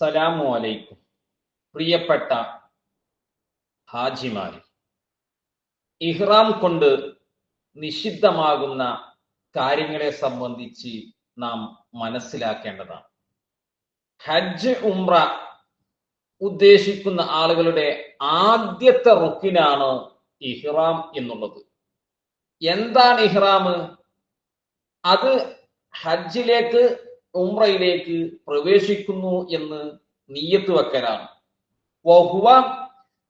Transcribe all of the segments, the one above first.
അസ്സലാമു അലൈക്കും. പ്രിയപ്പെട്ട ഹാജിമാർ ഇഹ്റാം കൊണ്ട് നിഷിദ്ധമാകുന്ന കാര്യങ്ങളെ സംബന്ധിച്ച് നാം മനസ്സിലാക്കേണ്ടതാണ്. ഹജ്ജ് ഉംറ ഉദ്ദേശിക്കുന്ന ആളുകളുടെ ആദ്യത്തെ റുക്കിനാണ് ഇഹ്റാം എന്നുള്ളത്. എന്താണ് ഇഹ്റാം? അത് ഹജ്ജിലേക്ക് ഉംറയിലേക്ക് പ്രവേശിക്കുന്നു എന്ന് നീയത്ത് വെക്കലാണ് വഹുവ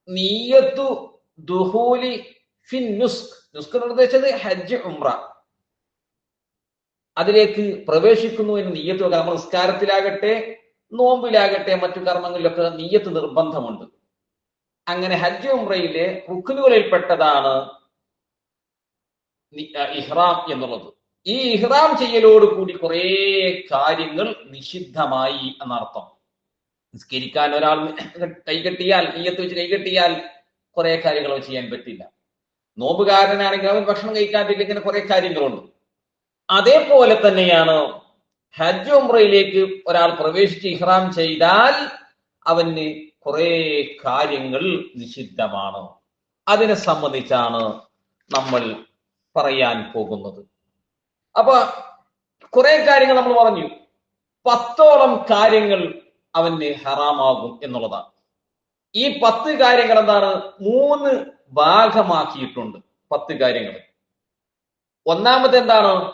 നീയത്തു ദുഹൂലി ഫിൻ നുസ്ക് നുസ്ക് എന്ന് ഹജ്ജ് ഉംറ. അതിലേക്ക് പ്രവേശിക്കുന്നു എന്ന് നീയത്ത് വെക്കാൻ നമ്മൾ നിസ്കാരത്തിലാകട്ടെ നോമ്പിലാകട്ടെ മറ്റു കർമ്മങ്ങളിലൊക്കെ നീയത്ത് നിർബന്ധമുണ്ട്. അങ്ങനെ ഹജ്ജ് ഉംറയിലെ റുക്കുനുകളിൽപ്പെട്ടതാണ് ഇഹ്റാം എന്നുള്ളത്. ഈ ഇഹ്റാം ചെയ്യലോട് കൂടി കുറെ കാര്യങ്ങൾ നിഷിദ്ധമായി എന്നർത്ഥം. നിസ്കരിക്കാൻ ഒരാൾ കൈകെട്ടിയാൽ നെയ്യത്ത് വെച്ച് കൈകെട്ടിയാൽ കുറെ കാര്യങ്ങൾ ചെയ്യാൻ പറ്റില്ല. നോമ്പുകാരനാണെങ്കിൽ അവൻ ഭക്ഷണം കഴിക്കാതില്ല ഇങ്ങനെ കുറെ കാര്യങ്ങളുണ്ട്. അതേപോലെ തന്നെയാണ് ഹജ്ജ് ഉംറയിലേക്ക് ഒരാൾ പ്രവേശിച്ച് ഇഹ്റാം ചെയ്താൽ അവന് കുറെ കാര്യങ്ങൾ നിഷിദ്ധമാണ്. അതിനെ സംബന്ധിച്ചാണ് നമ്മൾ പറയാൻ പോകുന്നത്. അപ്പൊ കുറെ കാര്യങ്ങൾ നമ്മൾ പറഞ്ഞു. പത്തോളം കാര്യങ്ങൾ അവന് ഹറാമാകും എന്നുള്ളതാണ്. ഈ പത്ത് കാര്യങ്ങൾ എന്താണ്? മൂന്ന് ഭാഗമാക്കിയിട്ടുണ്ട് പത്ത് കാര്യങ്ങൾ. ഒന്നാമത് എന്താണ്?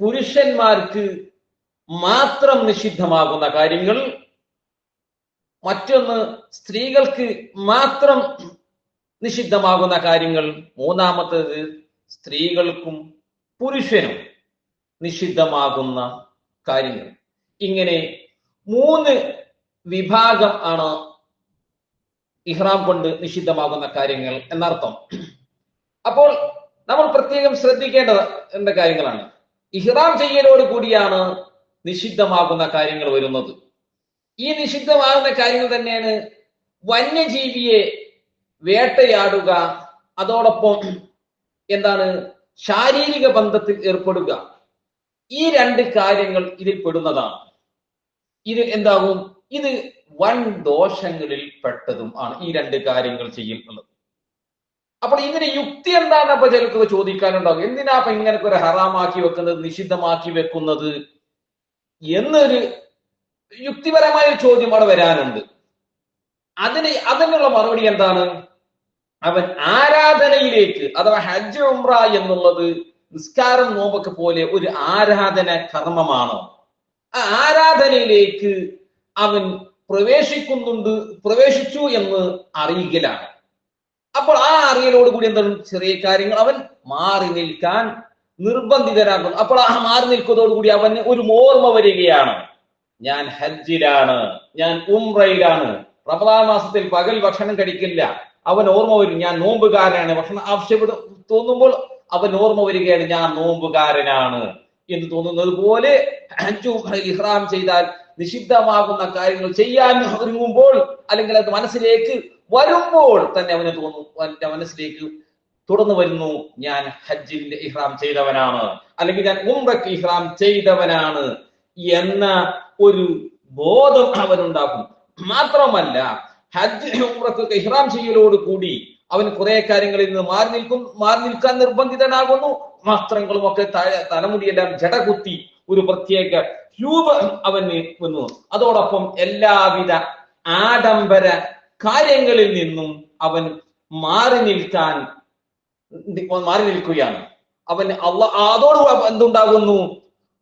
പുരുഷന്മാർക്ക് മാത്രം നിഷിദ്ധമാകുന്ന കാര്യങ്ങൾ. മറ്റൊന്ന് സ്ത്രീകൾക്ക് മാത്രം നിഷിദ്ധമാകുന്ന കാര്യങ്ങൾ. മൂന്നാമത്തേത് സ്ത്രീകൾക്കും പുരുഷനും. നിഷിദ്ധമാകുന്ന കാര്യങ്ങൾ. ഇങ്ങനെ മൂന്ന് വിഭാഗം ആണ് ഇഹ്റാം കൊണ്ട് നിഷിദ്ധമാകുന്ന കാര്യങ്ങൾ എന്നർത്ഥം. അപ്പോൾ നമ്മൾ പ്രത്യേകം ശ്രദ്ധിക്കേണ്ട കാര്യങ്ങളാണ്. ഇഹ്റാം ചെയ്യലോട് കൂടിയാണ് നിഷിദ്ധമാകുന്ന കാര്യങ്ങൾ വരുന്നത്. ഈ നിഷിദ്ധമാകുന്ന കാര്യങ്ങൾ തന്നെയാണ് വന്യജീവിയെ വേട്ടയാടുക അതോടൊപ്പം എന്താണ് ശാരീരിക ബന്ധത്തിൽ ഏർപ്പെടുക. ഈ രണ്ട് കാര്യങ്ങൾ ഇതിൽ പെടുന്നതാണ്. ഇത് എന്താകും? ഇത് വൻ ദോഷങ്ങളിൽ പെട്ടതും ആണ് ഈ രണ്ട് കാര്യങ്ങൾ ചെയ്യുന്നത്. അപ്പോൾ ഇതിന് യുക്തി എന്താണ് അപ്പൊ ചിലർക്ക് ചോദിക്കാനുണ്ടാകും. എന്തിനാ അപ്പൊ ഇങ്ങനത്തെ ഒരു ഹറാമാക്കി വെക്കുന്നത് നിഷിദ്ധമാക്കി വെക്കുന്നത്? എന്നൊരു യുക്തിപരമായ ചോദ്യം അവിടെ വരാനുണ്ട്. അതിന് അതിനുള്ള മറുപടി എന്താണ്? അവൻ ആരാധനയിലേക്ക് അഥവാ ഹജ്ജ് ഉംറ എന്നുള്ളത് നിസ്കാരം നോമ്പൊക്കെ പോലെ ഒരു ആരാധന കർമ്മമാണ്? ആ ആരാധനയിലേക്ക് അവൻ പ്രവേശിക്കുന്നുണ്ട് പ്രവേശിച്ചു എന്ന് അറിയിക്കലാണ്. അപ്പോൾ ആ അറിയലോട് കൂടി എന്താണ്? ചെറിയ കാര്യങ്ങൾ. അവൻ മാറി നിൽക്കാൻ നിർബന്ധിതരാകുന്നു അപ്പോൾ ആ മാറി നിൽക്കുന്നതോടുകൂടി അവന് ഒരു ഓർമ്മ വരികയാണ്. ഞാൻ ഹജ്ജിലാണ് ഞാൻ ഉംറയിലാണ്. റമദാൻ മാസത്തിൽ പകൽ ഭക്ഷണം കഴിക്കില്ല. അവൻ ഓർമ്മ വരും ഞാൻ നോമ്പുകാരനാണ്. ഭക്ഷണം ആവശ്യപ്പെടും തോന്നുമ്പോൾ അവൻ ഓർമ്മ വരികയാണ് ഞാൻ നോമ്പുകാരനാണ് എന്ന് തോന്നുന്നത് പോലെ ഇഹ്റാം ചെയ്താൽ നിഷിദ്ധമാകുന്ന കാര്യങ്ങൾ ചെയ്യാൻ ഒരുങ്ങുമ്പോൾ അല്ലെങ്കിൽ അത് മനസ്സിലേക്ക് വരുമ്പോൾ തന്നെ അവന് തോന്നും അവന്റെ മനസ്സിലേക്ക് തുടർന്ന് വരുന്നു ഞാൻ ഹജ്ജിന്റെ ഇഹ്റാം ചെയ്തവനാണ് അല്ലെങ്കിൽ ഞാൻ ഉംറക്ക് ഇഹ്റാം ചെയ്തവനാണ് എന്ന ഒരു ബോധം അവനുണ്ടാക്കും മാത്രമല്ല ഹജ്ജ് ഉംറക്ക് ഇഹ്റാം ചെയ്യലോട് കൂടി അവൻ കുറെ കാര്യങ്ങളിൽ നിന്ന് മാറി നിൽക്കും മാറി നിൽക്കാൻ നിർബന്ധിതനാകുന്നു. വസ്ത്രങ്ങളും ഒക്കെ തലമുടിയെല്ലാം ജടകുത്തി ഒരു പ്രത്യേക രൂപം അവന് വന്നു. അതോടൊപ്പം എല്ലാവിധ ആഡംബര കാര്യങ്ങളിൽ നിന്നും അവൻ മാറി നിൽക്കാൻ മാറി നിൽക്കുകയാണ്. അവൻ അള്ളാ അതോട് എന്തുണ്ടാകുന്നു?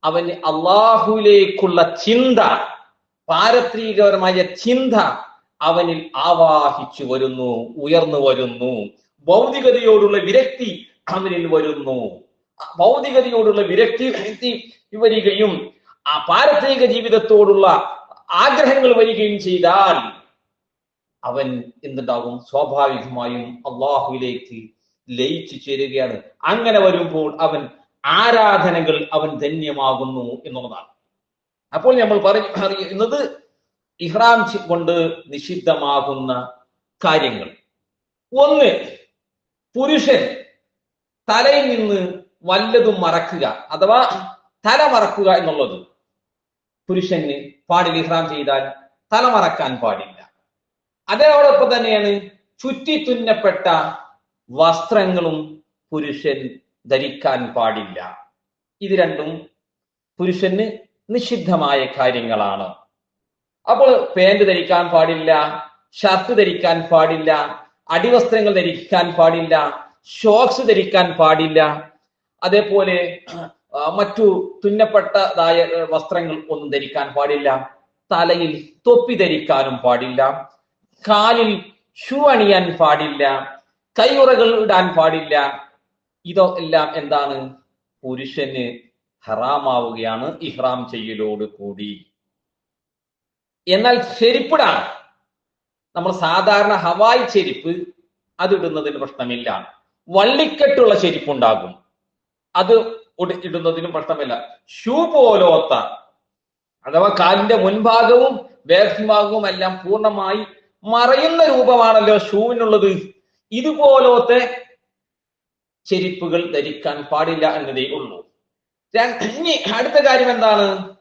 അവന് അള്ളാഹുലേക്കുള്ള ചിന്ത പാരത്രികപരമായ ചിന്ത അവനിൽ ആവാഹിച്ചു വരുന്നു ഉയർന്നു വരുന്നു. ഭൗതികതയോടുള്ള വിരക്തി അവനിൽ വരുന്നു. ഭൗതികതയോടുള്ള വിരക്തി വിരക്തി വരികയും ആ പാരത്രിക ജീവിതത്തോടുള്ള ആഗ്രഹങ്ങൾ വരികയും ചെയ്താൽ അവൻ എന്തുണ്ടാകും? സ്വാഭാവികമായും അള്ളാഹുവിലേക്ക് ലയിച്ചു ചേരുകയാണ്. അങ്ങനെ വരുമ്പോൾ അവൻ ആരാധനകൾ അവൻ ധന്യമാകുന്നു എന്നുള്ളതാണ്. അപ്പോൾ നമ്മൾ പറയുന്നത് ഇഹ്റാം കൊണ്ട് നിഷിദ്ധമാകുന്ന കാര്യങ്ങൾ. ഒന്ന് പുരുഷൻ തലയിൽ നിന്ന് വല്ലതും മറക്കുക അഥവാ തല മറക്കുക എന്നുള്ളത് പുരുഷന് പാടിൽ ഇഹ്റാം ചെയ്താൽ തല മറക്കാൻ പാടില്ല. അതോടൊപ്പം തന്നെയാണ് ചുറ്റി തുന്നപ്പെട്ട വസ്ത്രങ്ങളും പുരുഷൻ ധരിക്കാൻ പാടില്ല. ഇത് രണ്ടും പുരുഷന് നിഷിദ്ധമായ കാര്യങ്ങളാണ്. അപ്പോൾ പാന്റ് ധരിക്കാൻ പാടില്ല ഷർട്ട് ധരിക്കാൻ പാടില്ല അടിവസ്ത്രങ്ങൾ ധരിക്കാൻ പാടില്ല ഷോക്സ് ധരിക്കാൻ പാടില്ല. അതേപോലെ മറ്റു തുന്നപ്പെട്ടതായ വസ്ത്രങ്ങൾ ഒന്നും ധരിക്കാൻ പാടില്ല. തലയിൽ തൊപ്പി ധരിക്കാനും പാടില്ല. കാലിൽ ഷൂ അണിയാൻ പാടില്ല. കൈയുറകൾ ഇടാൻ പാടില്ല. ഇതോ എല്ലാം എന്താണ്? പുരുഷന് ഹറാമാവുകയാണ് ഇഹ്റാം ചെയ്യലോട് കൂടി. എന്നാൽ ചെരിപ്പിടാണ്. നമ്മൾ സാധാരണ ഹവായി ചെരിപ്പ് അതിടുന്നതിന് പ്രശ്നമില്ല. വള്ളിക്കെട്ടുള്ള ചെരിപ്പുണ്ടാകും. അത് ഇടുന്നതിനും പ്രശ്നമില്ല. ഷൂ പോലോത്ത അഥവാ കാലിന്റെ മുൻഭാഗവും വേഗഭാഗവും എല്ലാം പൂർണമായി മറയുന്ന രൂപമാണല്ലോ ഷൂവിനുള്ളത്. ഇതുപോലത്തെ ചെരിപ്പുകൾ ധരിക്കാൻ പാടില്ല എന്നതേ ഉള്ളൂ. ഇനി അടുത്ത കാര്യം എന്താണ്?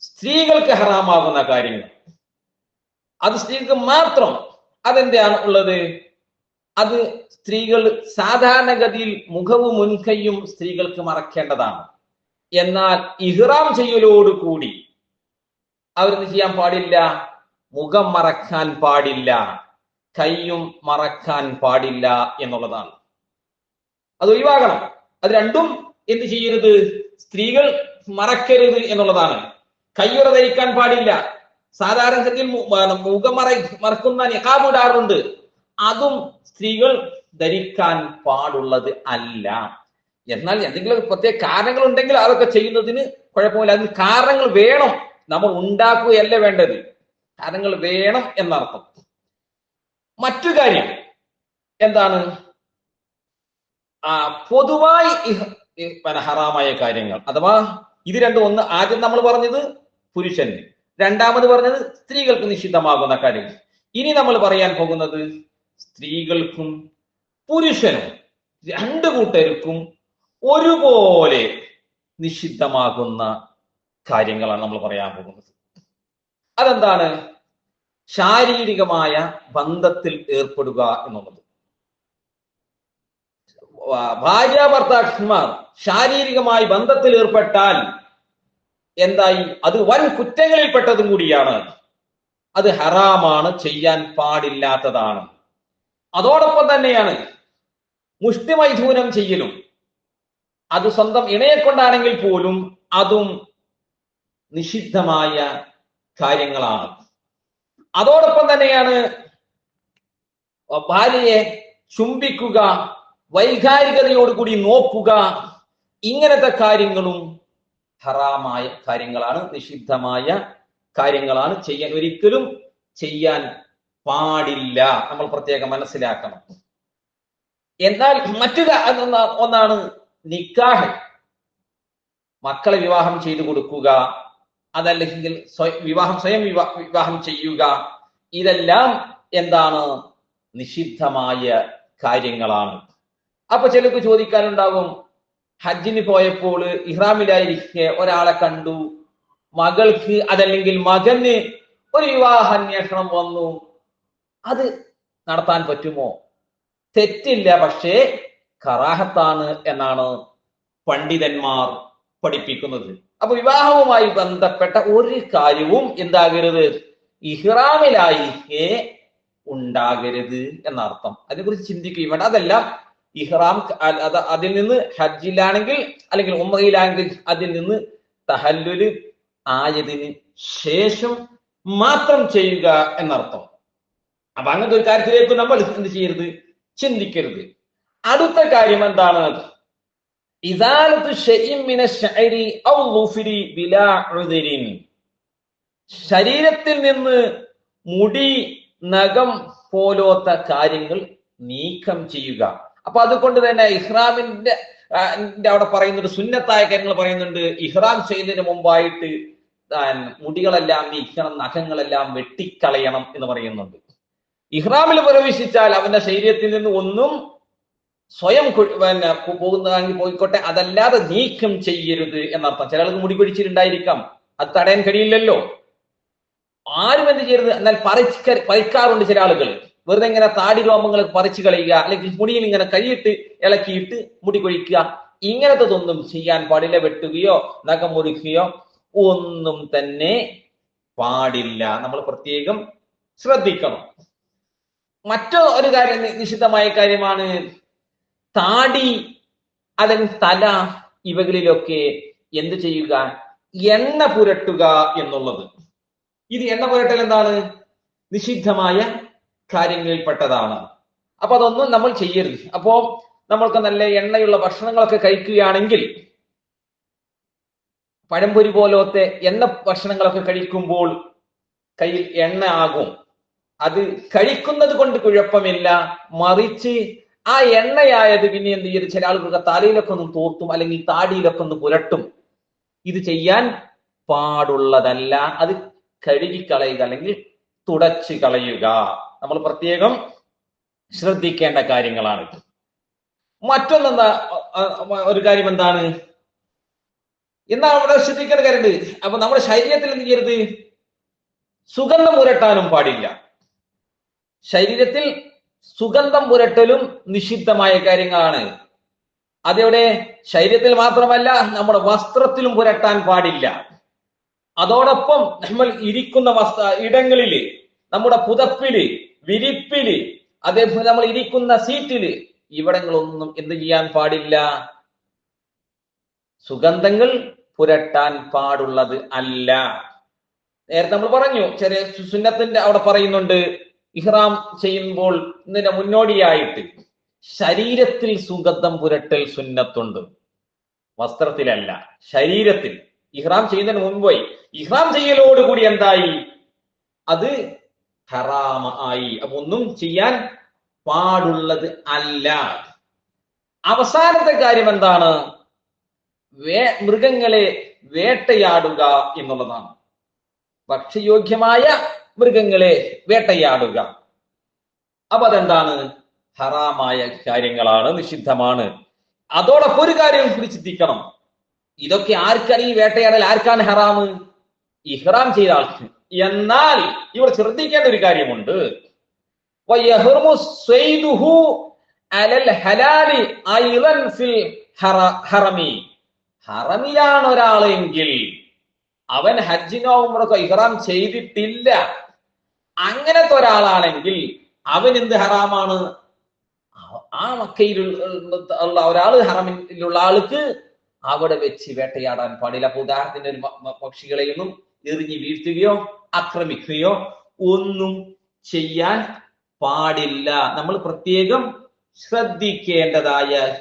സ്ത്രീകൾക്ക് ഹറാമാകുന്ന കാര്യങ്ങൾ. അത് സ്ത്രീകൾക്ക് മാത്രം അതെന്താണ് ഉള്ളത്? അത് സ്ത്രീകൾ സാധാരണഗതിയിൽ മുഖവും മുൻകൈയും സ്ത്രീകൾക്ക് മറക്കേണ്ടതാണ്. എന്നാൽ ഇഹ്റാം ചെയ്യലോടുകൂടി അവരെന്ത് ചെയ്യാൻ പാടില്ല? മുഖം മറക്കാൻ പാടില്ല. കൈയും മറക്കാൻ പാടില്ല എന്നുള്ളതാണ്. അത് ഒഴിവാകണം. അത് രണ്ടും എന്ത് ചെയ്യരുത്? സ്ത്രീകൾ മറക്കരുത് എന്നുള്ളതാണ്. കയ്യുറ ധരിക്കാൻ പാടില്ല. സാധാരണഗതിയിൽ മുഖം മറ മറക്കുന്ന നിഖാബ് ഇടാറുണ്ട്. അതും സ്ത്രീകൾ ധരിക്കാൻ പാടുള്ളത് അല്ല. എന്നാൽ എന്തെങ്കിലും പ്രത്യേക കാരണങ്ങൾ ഉണ്ടെങ്കിൽ അതൊക്കെ ചെയ്യുന്നതിന് കുഴപ്പമില്ല. അതിന് കാരണങ്ങൾ വേണം. നമ്മൾ ഉണ്ടാക്കുകയല്ല വേണ്ടത്. കാരണങ്ങൾ വേണം എന്നർത്ഥം. മറ്റു കാര്യം എന്താണ്? ആ പൊതുവായി ഹറാമായ കാര്യങ്ങൾ. അഥവാ ഇത് രണ്ടും ഒന്ന് ആദ്യം നമ്മൾ പറഞ്ഞത് പുരുഷന്. രണ്ടാമത് പറഞ്ഞത് സ്ത്രീകൾക്ക് നിഷിദ്ധമാകുന്ന കാര്യങ്ങൾ ഇനി നമ്മൾ പറയാൻ പോകുന്നത് സ്ത്രീകൾക്കും പുരുഷനും രണ്ടു കൂട്ടർക്കും ഒരുപോലെ നിഷിദ്ധമാകുന്ന കാര്യങ്ങളാണ് നമ്മൾ പറയാൻ പോകുന്നത്. അതെന്താണ്? ശാരീരികമായ ബന്ധത്തിൽ ഏർപ്പെടുക എന്നുള്ളത്. ഭാര്യ ഭർത്താക്കന്മാർ ശാരീരികമായി ബന്ധത്തിൽ ഏർപ്പെട്ടാൽ എന്തായി? അത് വൻ കുറ്റങ്ങളിൽപ്പെട്ടതും കൂടിയാണ്. അത് ഹറാമാണ് ചെയ്യാൻ പാടില്ലാത്തതാണ്. അതോടൊപ്പം തന്നെയാണ് മുഷ്ടിമൈഥൂനം ചെയ്യലും. അത് സ്വന്തം ഇണയെ കൊണ്ടാണെങ്കിൽ പോലും അതും നിഷിദ്ധമായ കാര്യങ്ങളാണ്. അതോടൊപ്പം തന്നെയാണ് ഭാര്യയെ ചുംബിക്കുക വൈകാരികതയോടുകൂടി നോക്കുക ഇങ്ങനത്തെ കാര്യങ്ങളും ഹറാമായ കാര്യങ്ങളാണ് നിഷിദ്ധമായ കാര്യങ്ങളാണ് ചെയ്യാൻ ഒരിക്കലും ചെയ്യാൻ പാടില്ല. നമ്മൾ പ്രത്യേകം മനസ്സിലാക്കണം. എന്നാൽ മറ്റു ഒന്നാണ് നിക്കാഹ്. മക്കളെ വിവാഹം ചെയ്തു കൊടുക്കുക അതല്ലെങ്കിൽ വിവാഹം സ്വയം വിവാഹം ചെയ്യുക ഇതെല്ലാം എന്താണ്? നിഷിദ്ധമായ കാര്യങ്ങളാണ്. അപ്പൊ ചിലർക്ക് ചോദിക്കാനുണ്ടാകും ഹജ്ജിന് പോയപ്പോൾ ഇഹ്റാമിലായിരിക്കെ ഒരാളെ കണ്ടു. മകൾക്ക് അതല്ലെങ്കിൽ മകന് ഒരു വിവാഹാന്വേഷണം വന്നു. അത് നടത്താൻ പറ്റുമോ? തെറ്റില്ല പക്ഷേ കറാഹത്താണ് എന്നാണ് പണ്ഡിതന്മാർ പഠിപ്പിക്കുന്നത്. അപ്പൊ വിവാഹവുമായി ബന്ധപ്പെട്ട ഒരു കാര്യവും എന്താകരുത്? ഇഹ്റാമിലായിരിക്കെ ഉണ്ടാകരുത് എന്നർത്ഥം. അതിനെക്കുറിച്ച് ചിന്തിക്കുകയും വേണ്ട. അതെല്ലാം ഇഹ്റാം അതിൽ നിന്ന് ഹജ്ജിലാണെങ്കിൽ അല്ലെങ്കിൽ ഉമ്മയിലാണെങ്കിൽ അതിൽ നിന്ന് തഹല്ലുൽ ആയതിന് ശേഷം മാത്രം ചെയ്യുക എന്നർത്ഥം. അപ്പൊ അങ്ങനത്തെ ഒരു കാര്യത്തിലേക്ക് നമ്മൾ എന്ത് ചെയ്യരുത്? ചിന്തിക്കരുത്. അടുത്ത കാര്യം എന്താണ്? ശരീരത്തിൽ നിന്ന് മുടി നഖം പോലോത്ത കാര്യങ്ങൾ നീക്കം ചെയ്യുക. അപ്പൊ അതുകൊണ്ട് തന്നെ ഇഹ്റാമിന്റെ അവിടെ പറയുന്നുണ്ട് സുന്നത്തായ കാര്യങ്ങൾ പറയുന്നുണ്ട്. ഇഹ്റാം ചെയ്യുന്നതിന് മുമ്പായിട്ട് മുടികളെല്ലാം നീക്കണം നഖങ്ങളെല്ലാം വെട്ടിക്കളയണം എന്ന് പറയുന്നുണ്ട്. ഇഹ്റാമിൽ പ്രവേശിച്ചാൽ അവന്റെ ശരീരത്തിൽ നിന്ന് ഒന്നും സ്വയം പിന്നെ പോകുന്നതാണെങ്കിൽ പോയിക്കോട്ടെ അതല്ലാതെ നീക്കം ചെയ്യരുത് എന്നർത്ഥം. ചിലർക്ക് മുടി പിടിച്ചിട്ടുണ്ടായിരിക്കാം അത് തടയാൻ കഴിയില്ലല്ലോ. ആരും എന്ത് ചെയ്യരുത്? എന്നാൽ പറിക്കാറുണ്ട് ചില ആളുകൾ. വെറുതെ ഇങ്ങനെ താടി രോമങ്ങൾ പറിച്ചു കളയുക അല്ലെങ്കിൽ മുടിയിൽ ഇങ്ങനെ കൈയിട്ട് ഇളക്കിയിട്ട് മുടി കൊഴിക്കുക ഇങ്ങനത്തതൊന്നും ചെയ്യാൻ പാടില്ല. വെട്ടുകയോ നഖം മുറിക്കുകയോ ഒന്നും തന്നെ പാടില്ല. നമ്മൾ പ്രത്യേകം ശ്രദ്ധിക്കണം. മറ്റോ ഒരു കാര്യം നിഷിദ്ധമായ കാര്യമാണ്. താടി അല്ലെങ്കിൽ തല ഇവകളിലൊക്കെ എന്ത് ചെയ്യുക? എണ്ണ പുരട്ടുക എന്നുള്ളത്. ഇത് എണ്ണ പുരട്ടൽ എന്താണ്? നിഷിദ്ധമായ കാര്യങ്ങളിൽപ്പെട്ടതാണ്. അപ്പൊ അതൊന്നും നമ്മൾ ചെയ്യരുത്. അപ്പോ നമ്മൾക്ക് നല്ല എണ്ണയുള്ള ഭക്ഷണങ്ങളൊക്കെ കഴിക്കുകയാണെങ്കിൽ പഴംപൊരി പോലത്തെ എണ്ണ ഭക്ഷണങ്ങളൊക്കെ കഴിക്കുമ്പോൾ കയ്യിൽ എണ്ണ ആകും. അത് കഴിക്കുന്നത് കൊണ്ട് കുഴപ്പമില്ല. മറിച്ച് ആ എണ്ണയായത് പിന്നെ എന്ത് ചെയ്യും ചില ആളുകൾക്ക് തലയിലൊക്കെ ഒന്ന് തോർത്തും അല്ലെങ്കിൽ താടിയിലൊക്കെ ഒന്ന് പുരട്ടും. ഇത് ചെയ്യാൻ പാടുള്ളതല്ല. അത് കഴുകിക്കളയുക അല്ലെങ്കിൽ തുടച്ചു കളയുക. നമ്മൾ പ്രത്യേകം ശ്രദ്ധിക്കേണ്ട കാര്യങ്ങളാണ് മറ്റൊന്നെന്താ ഒരു കാര്യം എന്താണ്? എന്നാ അവിടെ ശ്രദ്ധിക്കേണ്ട കാര്യമുണ്ട്. അപ്പൊ നമ്മുടെ ശരീരത്തിൽ എന്ത് ചെയ്യരുത്? സുഗന്ധം പുരട്ടാനും പാടില്ല. ശരീരത്തിൽ സുഗന്ധം പുരട്ടലും നിഷിദ്ധമായ കാര്യങ്ങളാണ്. അതെവിടെ? ശരീരത്തിൽ മാത്രമല്ല നമ്മുടെ വസ്ത്രത്തിലും പുരട്ടാൻ പാടില്ല. അതോടൊപ്പം നമ്മൾ ഇരിക്കുന്ന വസ്ത്ര ഇടങ്ങളിൽ നമ്മുടെ പുതപ്പിൽ വിരിപ്പിൽ. അതേപോലെ നമ്മൾ ഇരിക്കുന്ന സീറ്റിൽ. ഇവിടങ്ങളൊന്നും എന്ത് ചെയ്യാൻ പാടില്ല. സുഗന്ധങ്ങൾ പുരട്ടാൻ പാടുള്ളത് അല്ല. നേരത്തെ നമ്മൾ പറഞ്ഞു ചെറിയ സുന്നത്തിന്റെ അവിടെ പറയുന്നുണ്ട് ഇഹ്റാം ചെയ്യുമ്പോൾ ഇതിന്റെ മുന്നോടിയായിട്ട് ശരീരത്തിൽ സുഗന്ധം പുരട്ടൽ സുന്നത്തുണ്ട്. വസ്ത്രത്തിലല്ല ശരീരത്തിൽ. ഇഹ്റാം ചെയ്യുന്നതിന് മുൻപായി ഇഹ്റാം ചെയ്യലോടുകൂടി എന്തായി? അത് ഹറാമ ആയി. അപ്പൊ ഒന്നും ചെയ്യാൻ പാടുള്ളത് അല്ല. അവസാനത്തെ കാര്യം എന്താണ്? വേ മൃഗങ്ങളെ വേട്ടയാടുക എന്നുള്ളതാണ്. ഭക്ഷ്യയോഗ്യമായ മൃഗങ്ങളെ വേട്ടയാടുക. അപ്പൊ അതെന്താണ്? ഹറാമായ കാര്യങ്ങളാണ് നിഷിദ്ധമാണ്. അതോടൊപ്പം ഒരു കാര്യം കൂടി ചിന്തിക്കണം. ഇതൊക്കെ ആർക്കാണ് ഈ വേട്ടയാടൽ? ആർക്കാണ് ഹറാമ്? ഇഹ്റാം ചെയ്ത ആൾക്ക്. എന്നാൽ ഇവർ ശ്രദ്ധിക്കേണ്ട ഒരു കാര്യമുണ്ട്. ഹറമിലാണ് ഒരാളെങ്കിൽ അവൻ ഹജ്ജിനോ ഉമ്രക്കോ ഇഹ്റാം ചെയ്തിട്ടില്ല. അങ്ങനത്തെ ഒരാളാണെങ്കിൽ അവൻ എന്ത് ഹറാമാണ്? ആ- മക്കയിൽ ഉള്ള ഒരാൾ ഹറമിലുള്ള ആൾക്ക് അവിടെ വെച്ച് വേട്ടയാടാൻ പാടില്ല. അപ്പൊ ഉദാഹരണത്തിന് ഒരു പക്ഷികളെയൊന്നും എറിഞ്ഞ് വീഴ്ത്തുകയോ ആക്രമിക്കുകയോ ഒന്നും ചെയ്യാൻ പാടില്ല. നമ്മൾ പ്രത്യേകം ശ്രദ്ധിക്കേണ്ടതായ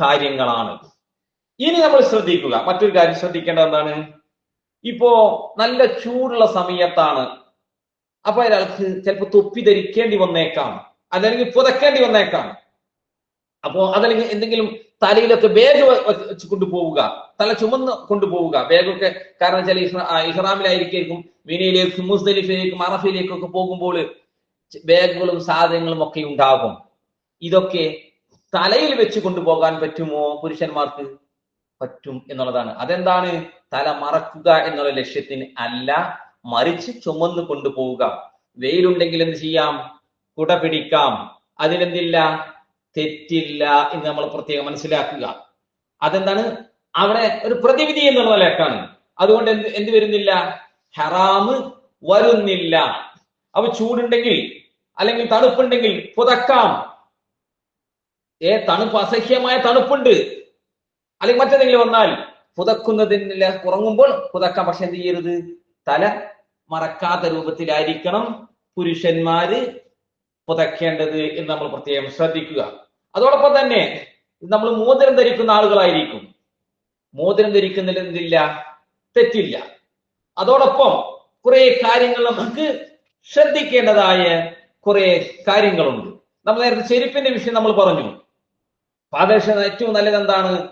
കാര്യങ്ങളാണ്. ഇനി നമ്മൾ ശ്രദ്ധിക്കുക. മറ്റൊരു കാര്യം ശ്രദ്ധിക്കേണ്ടത് എന്താണ്? ഇപ്പോ നല്ല ചൂടുള്ള സമയത്താണ്. അപ്പൊ അയാൾക്ക് ചിലപ്പോൾ തൊപ്പി ധരിക്കേണ്ടി വന്നേക്കാം. അതല്ലെങ്കിൽ പുതക്കേണ്ടി വന്നേക്കാം. അപ്പോ അതല്ലെങ്കിൽ എന്തെങ്കിലും തലയിലൊക്കെ ബാഗ് വെച്ച് കൊണ്ടുപോവുക. തല ചുമന്ന് കൊണ്ടുപോവുക. ബാഗൊക്കെ കാരണം ചില ഇഹ്റാമിലായിരിക്കും ആ, ഇഹ്റാമിലായിരിക്കും മിനിയിലേക്കും ഒക്കെ പോകുമ്പോൾ ബാഗുകളും സാധനങ്ങളും ഒക്കെ ഉണ്ടാകും. ഇതൊക്കെ തലയിൽ വെച്ച് കൊണ്ടുപോകാൻ പറ്റുമോ? പുരുഷന്മാർക്ക് പറ്റും എന്നുള്ളതാണ്. അതെന്താണ്? തല മറക്കുക എന്നുള്ള ലക്ഷ്യത്തിന് അല്ല മറിച്ച് ചുമന്ന് കൊണ്ടുപോവുക. വെയിലുണ്ടെങ്കിൽ എന്ത് ചെയ്യാം? കുട പിടിക്കാം അതിനെന്തില്ല? തെറ്റില്ല എന്ന് നമ്മൾ പ്രത്യേകം മനസ്സിലാക്കുക. അതെന്താണ്? അവിടെ ഒരു പ്രതിവിധി എന്നുള്ള നിലക്കാണ്. അതുകൊണ്ട് എന്ത് എന്ത് വരുന്നില്ല? ഹറാമ് വരുന്നില്ല. അപ്പൊ ചൂടുണ്ടെങ്കിൽ അല്ലെങ്കിൽ തണുപ്പുണ്ടെങ്കിൽ പുതക്കാം. ഏ തണുപ്പ് അസഹ്യമായ തണുപ്പുണ്ട്. അല്ലെങ്കിൽ മറ്റെന്തെങ്കിലും വന്നാൽ പുതക്കുന്നതിനില്ല ഉറങ്ങുമ്പോൾ പുതക്കാം. പക്ഷെ എന്ത് ചെയ്യരുത്? തല മറക്കാത്ത രൂപത്തിലായിരിക്കണം പുരുഷന്മാര് പുതക്കേണ്ടത് എന്ന് നമ്മൾ പ്രത്യേകം ശ്രദ്ധിക്കുക. അതോടൊപ്പം തന്നെ നമ്മൾ മോതിരം ധരിക്കുന്ന ആളുകളായിരിക്കും. മോതിരം ധരിക്കുന്നതിൽ എന്തില്ല തെറ്റില്ല. അതോടൊപ്പം കുറെ കാര്യങ്ങൾ നമുക്ക് ശ്രദ്ധിക്കേണ്ടതായ കുറെ കാര്യങ്ങളുണ്ട്. നമ്മൾ നേരത്തെ ചെരുപ്പിന്റെ വിഷയം നമ്മൾ പറഞ്ഞു. പാദരക്ഷ ഏറ്റവും നല്ലത് എന്താണ്?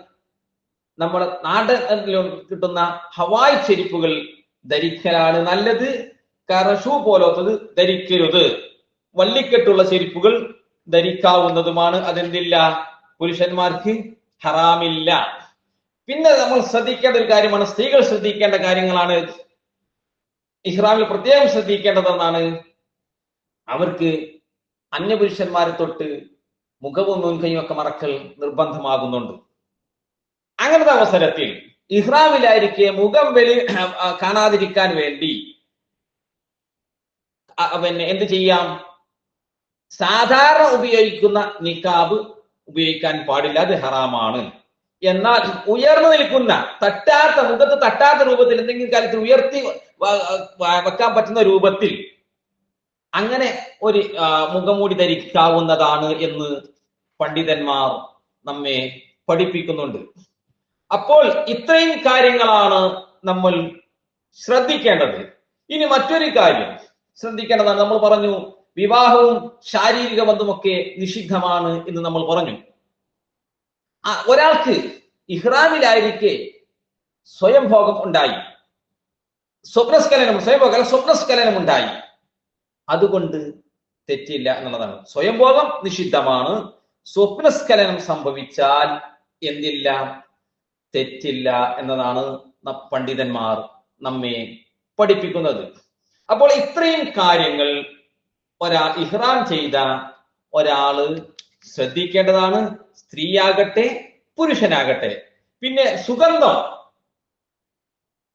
നമ്മുടെ നാട്ടിലും കിട്ടുന്ന ഹവായ് ചെരുപ്പുകൾ ധരിക്കലാണ് നല്ലത്. കാരണം ഷൂ പോലത്തത് ധരിക്കരുത്. വള്ളിക്കെട്ടുള്ള ചെരുപ്പുകൾ ധരിക്കാവുന്നതുമാണ്. അതെന്തില്ല? പുരുഷന്മാർക്ക് ഹറാമില്ല. പിന്നെ നമ്മൾ ശ്രദ്ധിക്കേണ്ട ഒരു കാര്യമാണ് സ്ത്രീകൾ ശ്രദ്ധിക്കേണ്ട കാര്യങ്ങളാണ്. ഇഹ്റാമിൽ പ്രത്യേകം ശ്രദ്ധിക്കേണ്ടതെന്നാണ്. അവർക്ക് അന്യപുരുഷന്മാരെ തൊട്ട് മുഖവും മുൻകൈയും ഒക്കെ മറക്കൽ നിർബന്ധമാകുന്നുണ്ട്. അങ്ങനത്തെ അവസരത്തിൽ ഇഹ്റാമിലായിരിക്കെ മുഖം വലി കാണാതിരിക്കാൻ വേണ്ടി പിന്നെ എന്ത് ചെയ്യാം? സാധാരണ ഉപയോഗിക്കുന്ന നിക്കാബ് ഉപയോഗിക്കാൻ പാടില്ല അത് ഹറാമാണ്. എന്നാൽ ഉയർന്നു നിൽക്കുന്ന തട്ടാത്ത മുഖത്ത് തട്ടാത്ത രൂപത്തിൽ എന്തെങ്കിലും കാര്യത്തിൽ ഉയർത്തി വെക്കാൻ പറ്റുന്ന രൂപത്തിൽ അങ്ങനെ ഒരു മുഖംമൂടി ധരിക്കാവുന്നതാണ് എന്ന് പണ്ഡിതന്മാർ നമ്മെ പഠിപ്പിക്കുന്നുണ്ട്. അപ്പോൾ ഇത്രയും കാര്യങ്ങളാണ് നമ്മൾ ശ്രദ്ധിക്കേണ്ടത്. ഇനി മറ്റൊരു കാര്യം ശ്രദ്ധിക്കേണ്ടതാണ്. നമ്മൾ പറഞ്ഞു വിവാഹവും ശാരീരിക ബന്ധമൊക്കെ നിഷിദ്ധമാണ് എന്ന് നമ്മൾ പറഞ്ഞു. ഒരാൾക്ക് ഇഹ്റാമിലായിരിക്കെ സ്വയംഭോഗം ഉണ്ടായി. സ്വപ്നസ്കലനം സ്വയംഭോഗം സ്വപ്നസ്കലനം ഉണ്ടായി. അതുകൊണ്ട് തെറ്റില്ല എന്നുള്ളതാണ്. സ്വയംഭോഗം നിഷിദ്ധമാണ്. സ്വപ്നസ്കലനം സംഭവിച്ചാൽ എന്തില്ല തെറ്റില്ല എന്നതാണ് പണ്ഡിതന്മാർ നമ്മെ പഠിപ്പിക്കുന്നത്. അപ്പോൾ ഇത്രയും കാര്യങ്ങൾ ഒരാൾ ഇഹ്റാം ചെയ്ത ഒരാൾ ശ്രദ്ധിക്കേണ്ടതാണ്. സ്ത്രീയാകട്ടെ പുരുഷനാകട്ടെ. പിന്നെ സുഗന്ധം.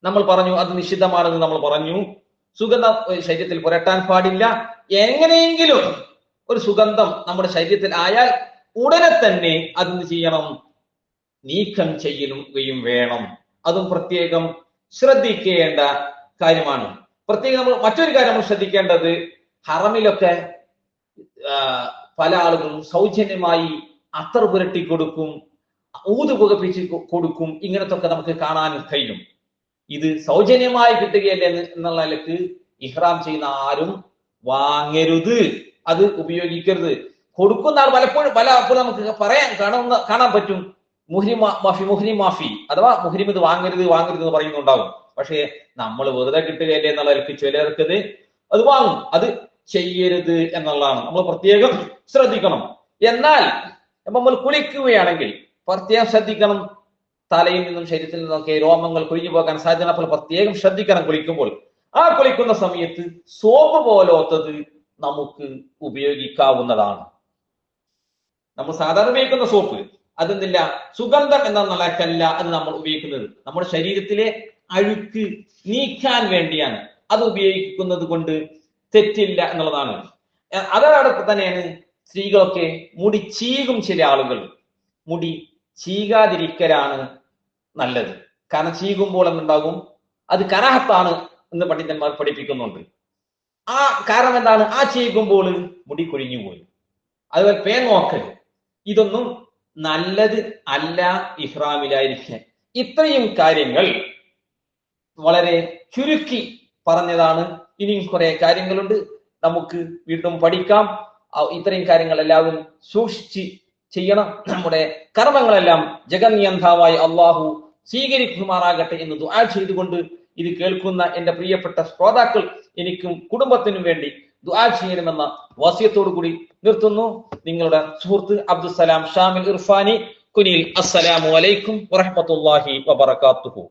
നമ്മൾ പറഞ്ഞു അത് നിഷിദ്ധമാണെന്ന് നമ്മൾ പറഞ്ഞു. സുഗന്ധം ശരീരത്തിൽ പുരട്ടാൻ പാടില്ല. എങ്ങനെയെങ്കിലും ഒരു സുഗന്ധം നമ്മുടെ ശരീരത്തിൽ ആയാൽ ഉടനെ തന്നെ അതെന്ത് ചെയ്യണം. നീക്കം ചെയ്യുകയും വേണം. അതും പ്രത്യേകം ശ്രദ്ധിക്കേണ്ട കാര്യമാണ്. പ്രത്യേകം നമ്മൾ മറ്റൊരു കാര്യം നമ്മൾ ശ്രദ്ധിക്കേണ്ടത് ഹറമിലൊക്കെ പല ആളുകളും സൗജന്യമായി അത്തർ പുരട്ടി കൊടുക്കും ഊത് പുകപ്പിച്ച് കൊടുക്കും ഇങ്ങനത്തെ ഒക്കെ നമുക്ക് കാണാൻ കഴിയും. ഇത് സൗജന്യമായി കിട്ടുകയല്ലേ എന്ന് എന്നുള്ള നിലയ്ക്ക് ഇഹ്റാം ചെയ്യുന്ന ആരും വാങ്ങരുത്. അത് ഉപയോഗിക്കരുത്. കൊടുക്കുന്ന ആൾ പലപ്പോഴും പല അപ്പോൾ നമുക്ക് പറയാൻ കാണുന്ന കാണാൻ പറ്റും. മുഹ്രി മാഫി മുഹ്രി മാഫി അഥവാ മുഹ്രിം ഇത് വാങ്ങരുത് വാങ്ങരുത് എന്ന് പറയുന്നുണ്ടാവും. പക്ഷേ നമ്മൾ വെറുതെ കിട്ടുകയല്ലേ എന്നുള്ള ചിലർക്കത് അത് വാങ്ങും. അത് ചെയ്യരുത് എന്നുള്ളതാണ്. നമ്മൾ പ്രത്യേകം ശ്രദ്ധിക്കണം. എന്നാൽ നമ്മൾ കുളിക്കുകയാണെങ്കിൽ പ്രത്യേകം ശ്രദ്ധിക്കണം. തലയിൽ നിന്നും ശരീരത്തിൽ നിന്നൊക്കെ രോമങ്ങൾ കുഴിഞ്ഞു പോകാൻ സാധ്യത അപ്പോൾ പ്രത്യേകം ശ്രദ്ധിക്കണം കുളിക്കുമ്പോൾ. ആ കുളിക്കുന്ന സമയത്ത് സോപ്പ് പോലോത്തത് നമുക്ക് ഉപയോഗിക്കാവുന്നതാണ്. നമ്മൾ സാധാരണ ഉപയോഗിക്കുന്ന സോപ്പ്. അതെന്തില്ല? സുഗന്ധം എന്ന നിലക്കല്ല അത് നമ്മൾ ഉപയോഗിക്കുന്നത്. നമ്മുടെ ശരീരത്തിലെ അഴുക്ക് നീക്കാൻ വേണ്ടിയാണ് അത് ഉപയോഗിക്കുന്നത് കൊണ്ട് തെറ്റില്ല എന്നുള്ളതാണ്. അതോടൊപ്പം തന്നെയാണ് സ്ത്രീകളൊക്കെ മുടി ചീകും ചില ആളുകൾ. മുടി ചീകാതിരിക്കലാണ് നല്ലത്. കാരണം ചീകുമ്പോൾ എന്തുണ്ടാകും? അത് കരാഹത്താണ് എന്ന് പണ്ഡിതന്മാർ പഠിപ്പിക്കുന്നുണ്ട്. ആ കാരണം എന്താണ്? ആ ചീകുമ്പോൾ മുടി കൊഴിഞ്ഞു പോയി അതുപോലെ പേ നോക്കൽ ഇതൊന്നും നല്ലത് അല്ല ഇഹ്റാമിലായിരിക്കാൻ ഇത്രയും കാര്യങ്ങൾ വളരെ ചുരുക്കി പറഞ്ഞതാണ് ഇനിയും കുറെ കാര്യങ്ങളുണ്ട്. നമുക്ക് വീണ്ടും പഠിക്കാം. ഇത്രയും കാര്യങ്ങൾ എല്ലാവരും സൂക്ഷിച്ച് ചെയ്യണം. നമ്മുടെ കർമ്മങ്ങളെല്ലാം ജഗന്നിയന്താവായി അള്ളാഹു സ്വീകരിക്കുമാറാകട്ടെ എന്ന് ദുആ ചെയ്തുകൊണ്ട് ഇത് കേൾക്കുന്ന എന്റെ പ്രിയപ്പെട്ട ശ്രോതാക്കൾ എനിക്കും കുടുംബത്തിനും വേണ്ടി ദുആ ചെയ്യണമെന്ന വാസ്യത്തോടു കൂടി നിർത്തുന്നു. നിങ്ങളുടെ സുഹൃത്ത് അബ്ദുസലാം ഷാമിൽ ഇർഫാനി. കുനിൽ അസ്സലാമു അലൈക്കും വറഹ്മത്തുള്ളാഹി വബറകാതുഹു